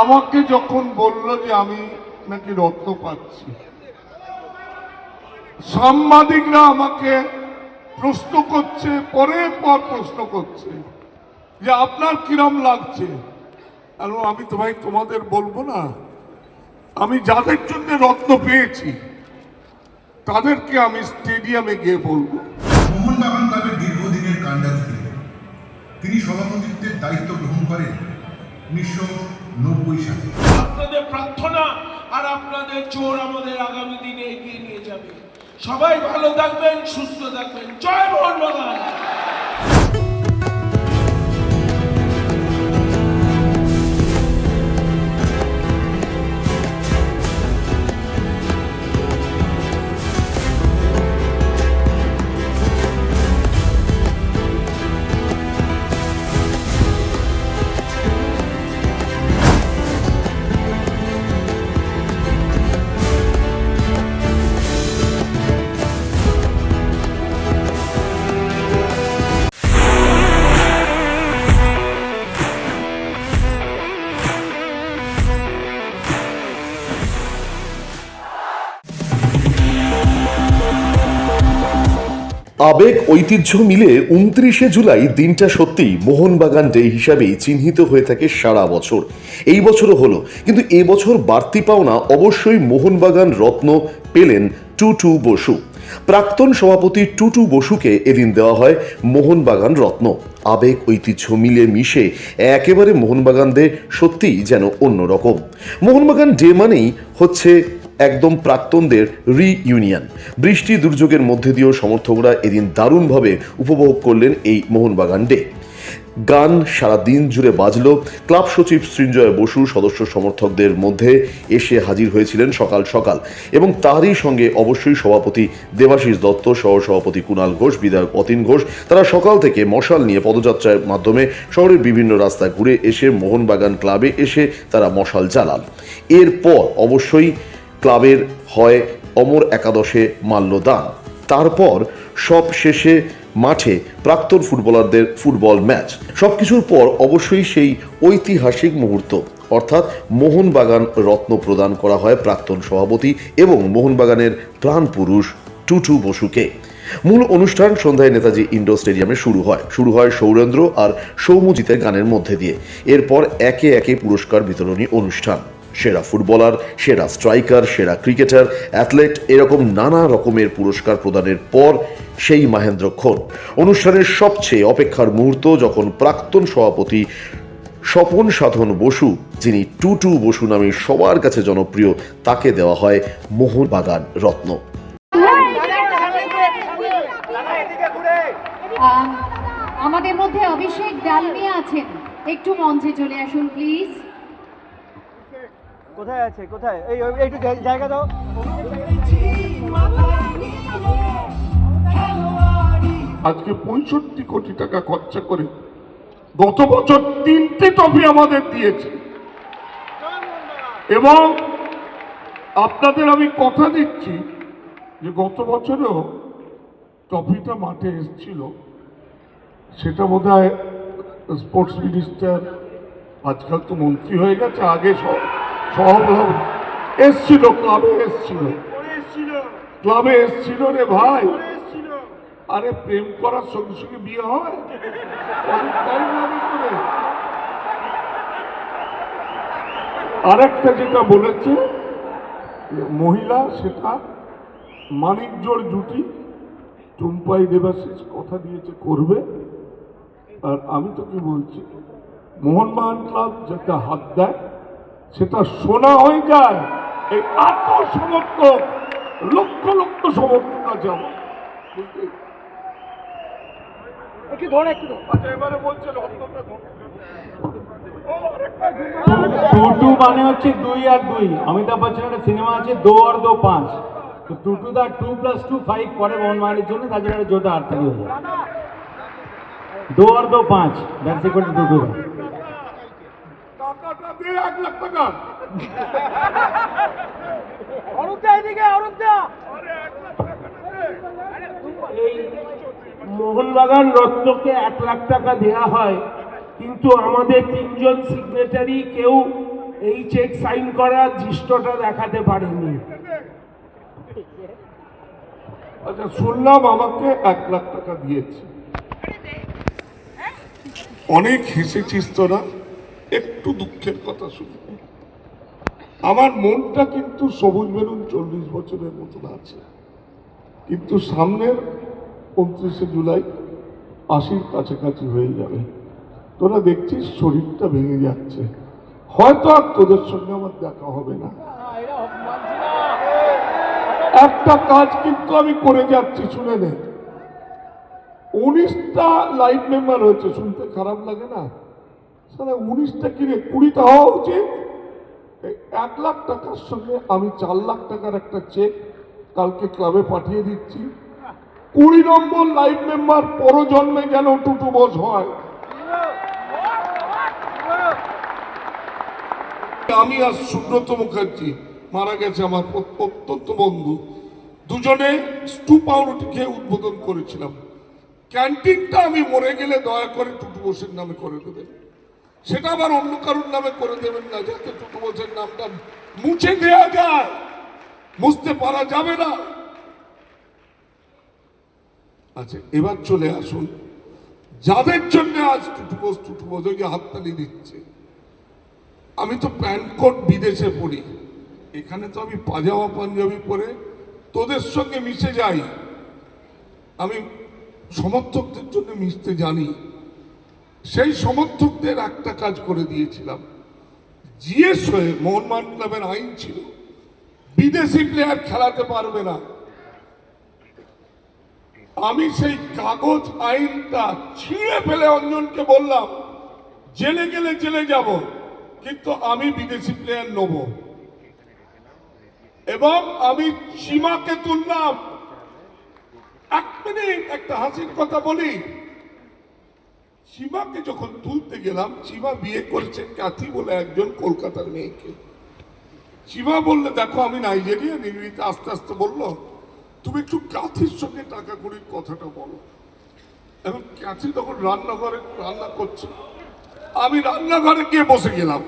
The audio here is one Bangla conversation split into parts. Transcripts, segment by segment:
আমাকে যখন বলল যে আমি নাকি রত্ন পাচ্ছি, সাংবাদিকরা আমাকে প্রশ্ন করছে, পরের পর প্রশ্ন করছে যে আপনার কিরম লাগছে? আর আমি তোমায় তোমাদের বলব না, আমি যাদের জন্য রত্ন পেয়েছি, তাদেরকে আমি স্টেডিয়ামে গিয়ে বলব। মোহনবাগান ক্লাবের দীর্ঘদিনের তিনি সভাপতিত্বের দায়িত্ব গ্রহণ করেন। উনিশশো নব্বই সালে। আপনাদের প্রার্থনা আর আপনাদের জোর আমাদের আগামী দিনে এগিয়ে নিয়ে যাবে। সবাই ভালো থাকবেন, সুস্থ থাকবেন। জয় মোহনবাগান আবেগ, ঐতিহ্য মিলে উনত্রিশে জুলাই দিনটা সত্যিই মোহনবাগান ডে হিসাবেই চিহ্নিত হয়ে থাকে সারা বছর। এই বছরও হলো, কিন্তু এবছর বাড়তি পাওনা অবশ্যই মোহনবাগান রত্ন পেলেন টুটু বসু। প্রাক্তন সভাপতি টুটু বসুকে এদিন দেওয়া হয় মোহনবাগান রত্ন। আবেগ, ঐতিহ্য মিলে মিশে একেবারে মোহনবাগান মোহনবাগানদের সত্যিই যেন অন্যরকম। মোহনবাগান ডে মানেই হচ্ছে একদম প্রাক্তনদের রিইউনিয়ন বৃষ্টি দুর্যোগের মধ্যে দিয়েও সমর্থকরা এদিন দারুণভাবে উপভোগ করলেন এই মোহনবাগান ডে গান সারা দিন জুড়ে বাজল। ক্লাব সচিব সৃঞ্জয় বসু, সদস্য সমর্থকদের মধ্যে এসে হাজির হয়েছিলেন সকাল সকাল। এবং তারই সঙ্গে অবশ্যই সভাপতি দেবাশিস দত্ত সহ সভাপতি কুণাল ঘোষ, বিধায়ক অতীন ঘোষ, তারা সকাল থেকে মশাল নিয়ে পদযাত্রার মাধ্যমে শহরের বিভিন্ন রাস্তা ঘুরে এসে মোহনবাগান ক্লাবে এসে তারা মশাল জ্বালান। এরপর অবশ্যই ক্লাবের হয় অমর একাদশে মাল্যদান। তারপর সব শেষে মাঠে প্রাক্তন ফুটবলারদের ফুটবল ম্যাচ। সব কিছুর পর অবশ্যই সেই ঐতিহাসিক মুহূর্ত, অর্থাৎ মোহনবাগান রত্ন প্রদান করা হয় প্রাক্তন সভাপতি এবং মোহনবাগানের প্রাণ পুরুষ টুটু বসুকে। মূল অনুষ্ঠান সন্ধ্যায় নেতাজি ইন্ডোর স্টেডিয়ামে শুরু হয়। শুরু হয় সৌরেন্দ্র আর সৌমজিতের গানের মধ্যে দিয়ে। এরপর একে একে পুরস্কার বিতরণী অনুষ্ঠান। সেরা ফুটবলার, সেরা স্ট্রাইকার, সেরা ক্রিকেটার, অ্যাথলেট, এরকম নানা রকমের পুরস্কার প্রদানের পর সেই মাহেন্দ্র মাহেন্দ্রক্ষণ অনুষ্ঠানের সবচেয়ে অপেক্ষার মুহূর্ত যখন প্রাক্তন সভাপতি স্বপন সাধন বসু, যিনি টুটু বসু নামে সবার কাছে জনপ্রিয়, তাকে দেওয়া হয় মোহনবাগান রত্ন। আমাদের মধ্যে অভিষেক ডালমিয়া আছেন। একটু মঞ্চে চলে আসুন প্লিজ কোথায় আছে? কোথায়? এই একটু জায়গা দাও। আজকে পঁয়ষট্টি কোটি টাকা খরচা করে গত বছর তিনটে ট্রফি আমাদের দিয়েছে। এবং আপনাদের আমি কথা দিচ্ছি যে গত বছরেও ট্রফিটা মাঠে এসেছিল। সেটা বোধ হয় স্পোর্টস মিনিস্টার, আজকাল তো মন্ত্রী হয়ে গেছে, আগে সহ- সহভাবী এসছিল, ক্লাবে এসছিল। ক্লাবে এসছিল রে ভাই। আরে প্রেম করার সঙ্গে সঙ্গে বিয়ে হয়? আরেকটা যেটা বলেছে, মহিলা সেটা মানিকজোর জুটি, টুম্পাই দেবাশিস কথা দিয়েছে, করবে। আর আমি তোকে বলছি, মোহনবাগান ক্লাব যেটা হাত দেয় সেটা সোনা হয়ে যায়। এই এত সমর্থক লক্ষ লক্ষ সমর্থক আছে আমার। আচ্ছা এবারে বলছে রত্নটা ধরো। ও, আরেকটা টু টু মানে হচ্ছে দুই আর দুই। অমিতাভ বচ্চনের সিনেমা আছে দো আর দো পাঁচ। তো two to the two plus two five পরে জন্য একটা জোটা হয়ে যায়। দো আর দো পাঁচ এক লাখ টাকা এদিকে এই মোহনবাগান রত্নকে এক লাখ টাকা দেয়া হয় কিন্তু আমাদের তিনজন সিগনেটারি কেউ এই চেক সাইন করার দৃষ্টটা দেখাতে পারেনি। আচ্ছা শুনলাম আমাকে এক লাখ টাকা দিয়েছে। অনেক হেসেছিস তোরা একটু দুঃখের কথা শুনবে আমার মনটা কিন্তু সবুজ বেরুন চল্লিশ বছরের মতন আছে। কিন্তু সামনের উনত্রিশে জুলাই আশির কাছাকাছি হয়ে যাবে। তোরা দেখছিস শরীরটা ভেঙে যাচ্ছে। হয়তো আর তোদের সঙ্গে আমার দেখা হবে না। একটা কাজ কিন্তু আমি করে যাচ্ছি, শুনে নে। উনিশটা লাইভ মেম্বার হয়েছে, শুনতে খারাপ লাগে না? সারা উনিশটা কিনে কুড়িটা হওয়া উচিত এই এক লাখ টাকার সঙ্গে আমি চার লাখ টাকার একটা চেক কালকে ক্লাবে পাঠিয়ে দিচ্ছি। কুড়ি নম্বর লাইভ মেম্বার পরজন্মে যেন টুটু বোঝ হয়। আমি আর সুব্রত মুখার্জি মারা গেছে আমার অত- অত্যন্ত বন্ধু। দুজনে স্টু পাউরুটি খেয়ে উদ্বোধন করেছিলাম। ক্যান্টিনটা আমি মরে গেলে দয়া করে টুটু বোসের নামে করে দেবেন। সেটা আবার অন্য কারোর নামে করে দেবেন না, যাতে টুটু বোসের নামটা মুছে দেওয়া যায়। মুছতে পারা যাবে না। আচ্ছা এবার চলে আসুন। যাদের জন্য আজ টুটু বোস টুটু যে হাততালি দিচ্ছে, আমি তো প্যান্ট কোট বিদেশে পড়ি। এখানে তো আমি পাজামা পাঞ্জাবি পরে তোদের সঙ্গে মিশে যাই। আমি সমর্থকদের জন্য মিশতে জানি। সেই সমর্থকদের একটা কাজ করে দিয়েছিলাম। জিএস হয়ে মোহনবাগান ক্লাবের আইন ছিল, বিদেশি প্লেয়ার খেলাতে পারবে না। আমি সেই কাগজ আইনটা ছিঁড়ে ফেলে অঞ্জনকে বললাম, জেলে গেলে জেলে যাব, কিন্তু আমি বিদেশি প্লেয়ার নেব। এবং আমি সীমাকে তুললাম। এক মিনিট, একটা হাসির কথা বলি। সীমাকে যখন তুলতে গেলাম সীমা বিয়ে করেছে কাথি বলে একজন কলকাতার মেয়েকে। সীমা বললে, দেখো, আমি নাইজেরিয়া নিগড়িতে আস্তে আস্তে বলল, তুমি একটু কাথির সঙ্গে টাকা কড়ির কথাটা বলো। এবং কাথি তখন রান্নাঘরে, রান্না করছে। আমি রান্নাঘরে গিয়ে বসে গেলাম।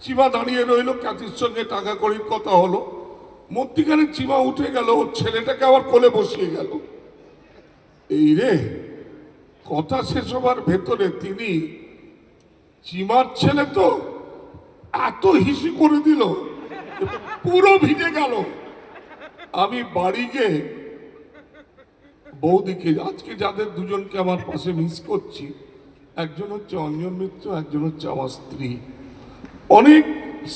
চিমা দাঁড়িয়ে রইল কাথির সঙ্গে টাকা কড়ির কথা হলো। মধ্যিখানে চিমা উঠে গেল, ওর ছেলেটাকে আবার কোলে বসিয়ে গেল। এই রে কথা শেষ হবার ভেতরে তিনি, চিমার ছেলে তো এত হিসি করে দিল, পুরো ভিজে গেল। আমি বাড়ি গিয়ে বৌদিকে, আজকে যাদের দুজনকে আমার পাশে মিস করছি, একজন হচ্ছে অঞ্জন মিত্র, একজন হচ্ছে আমার স্ত্রী। অনেক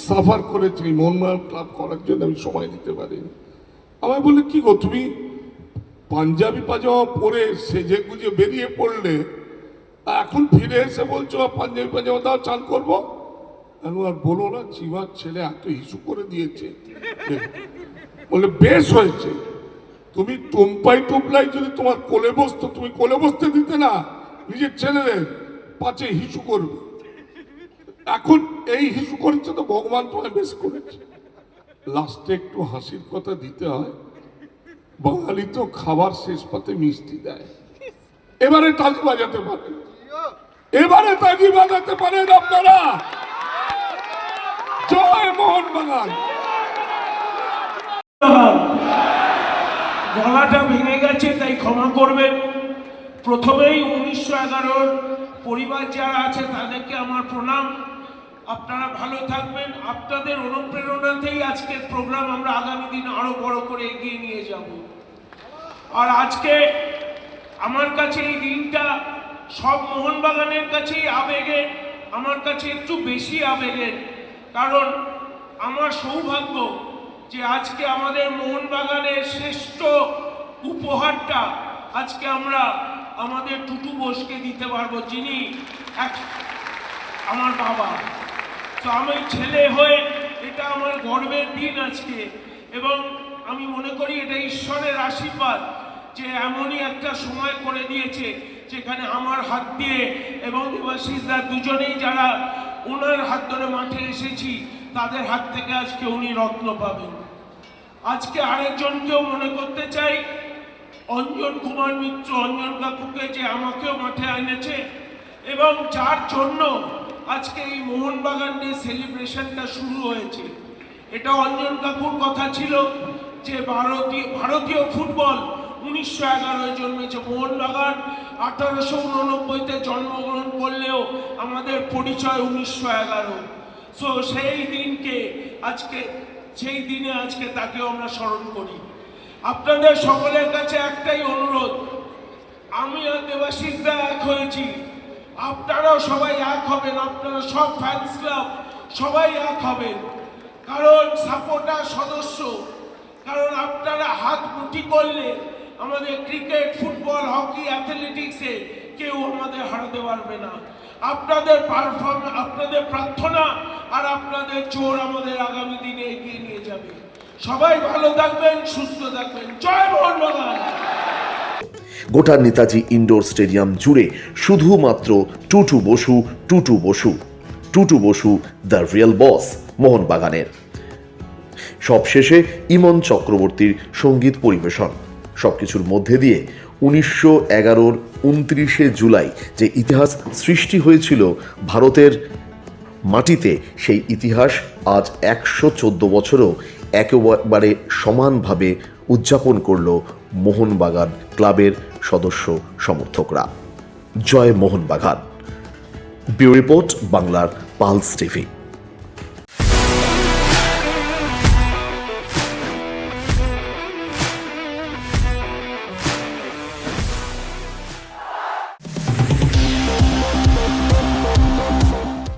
সাফার করেছি মোহনবাগান ক্লাব করার জন্য আমি সময় দিতে পারিনি। আমায় বললে, কি গো, তুমি পাঞ্জাবি পাজামা পরে সেজে গুজে বেরিয়ে পড়লে, এখন ফিরে এসে বলছো পাঞ্জাবি পাজামা দাও, চান করব? আর বলো না চিমার ছেলে এত ইস্যু করে দিয়েছে। বলে বেশ হয়েছে। তুমি টোম্পাই টুপলাই যদি তোমার কোলে বসতো, তুমি কোলে বসতে দিতে না, নিজের ছেলেদের পাচে হিসু করবে। এখন এই হিসু করেছে তো ভগবান তোমায় বেশ করেছে। লাস্টে একটু হাসির কথা দিতে হয়। বাঙালি তো খাবার শেষ পাতে মিষ্টি দেয়। এবারে তালি বাজাতে পারেন এবারে তালি বাজাতে পারেন আপনারা। জয় মোহন বাগান। গলাটা ভেঙে গেছে, তাই ক্ষমা করবেন। প্রথমেই উনিশশো এগারোর পরিবার যারা আছে, তাদেরকে আমার প্রণাম। আপনারা ভালো থাকবেন। আপনাদের অনুপ্রেরণাতেই আজকের প্রোগ্রাম আমরা আগামী দিন আরও বড় করে এগিয়ে নিয়ে যাব। আর আজকে আমার কাছে এই দিনটা সব মোহনবাগানের কাছেই আবেগের আমার কাছে একটু বেশি আবেগের। কারণ আমার সৌভাগ্য যে আজকে আমাদের মোহনবাগানের শ্রেষ্ঠ উপহারটা আজকে আমরা আমাদের টুটু বোসকে দিতে পারব, যিনি এক আমার বাবা। তো আমি ছেলে হয়ে এটা আমার গর্বের দিন আজকে। এবং আমি মনে করি এটা ঈশ্বরের আশীর্বাদ যে এমনই একটা সময় করে দিয়েছে যেখানে আমার হাত দিয়ে এবং দেবাশিসদার দুজনেই যারা ওনার হাত ধরে মাঠে এসেছি, তাদের হাত থেকে আজকে উনি রত্ন পাবেন। আজকে আরেকজনকেও মনে করতে চাই, অঞ্জন কুমার মিত্র, অঞ্জন কাকুকে যে আমাকেও মাঠে এনেছে এবং যার জন্য আজকে এই মোহনবাগান ডে সেলিব্রেশনটা শুরু হয়েছে। এটা অঞ্জন কাকুর কথা ছিল যে ভারতীয় ভারতীয় ফুটবল উনিশশো এগারোয় জন্মেছে। মোহনবাগান আঠারোশো উননব্বইতে জন্মগ্রহণ করলেও আমাদের পরিচয় উনিশশো এগারো। সো সেই দিনকে আজকে, সেই দিনে আজকে তাকেও আমরা স্মরণ করি। আপনাদের সকলের কাছে একটাই অনুরোধ। আমি আর দেবাশিসদা এক হয়েছি। আপনারাও সবাই এক হবেন, আপনারা সব ফ্যান্স ক্লাব সবাই এক হবেন। কারণ সাপোর্টার সদস্য, কারণ আপনারা হাত মুঠি করলে আমাদের ক্রিকেট, ফুটবল, হকি অ্যাথলেটিক্সে কেউ আমাদের হারাতে পারবে না। আপনাদের পারফর্ম আপনাদের প্রার্থনা আর আপনাদের জোর আমাদের আগামী দিনে এগিয়ে নিয়ে যাবে। সবাই ভালো থাকবেন, সুস্থ থাকবেন। জয় মোহন মোহনবাগান! গোটা নেতাজি ইনডোর স্টেডিয়াম জুড়ে শুধুমাত্র Tutu Basu Tutu Basu Tutu Basu, the real boss মোহনবাগানের। সবশেষে ইমন চক্রবর্তীর সংগীত পরিবেশন। সবকিছুর মধ্যে দিয়ে উনিশশো এগারোর উনত্রিশে জুলাই যে ইতিহাস সৃষ্টি হয়েছিল ভারতের মাটিতে, সেই ইতিহাস আজ একশো চোদ্দ বছরও একেবারে সমানভাবে উদযাপন করল মোহনবাগান ক্লাবের সদস্য সমর্থকরা। জয় মোহনবাগান। ব্যুরো রিপোর্ট বাংলার পালস টিভি।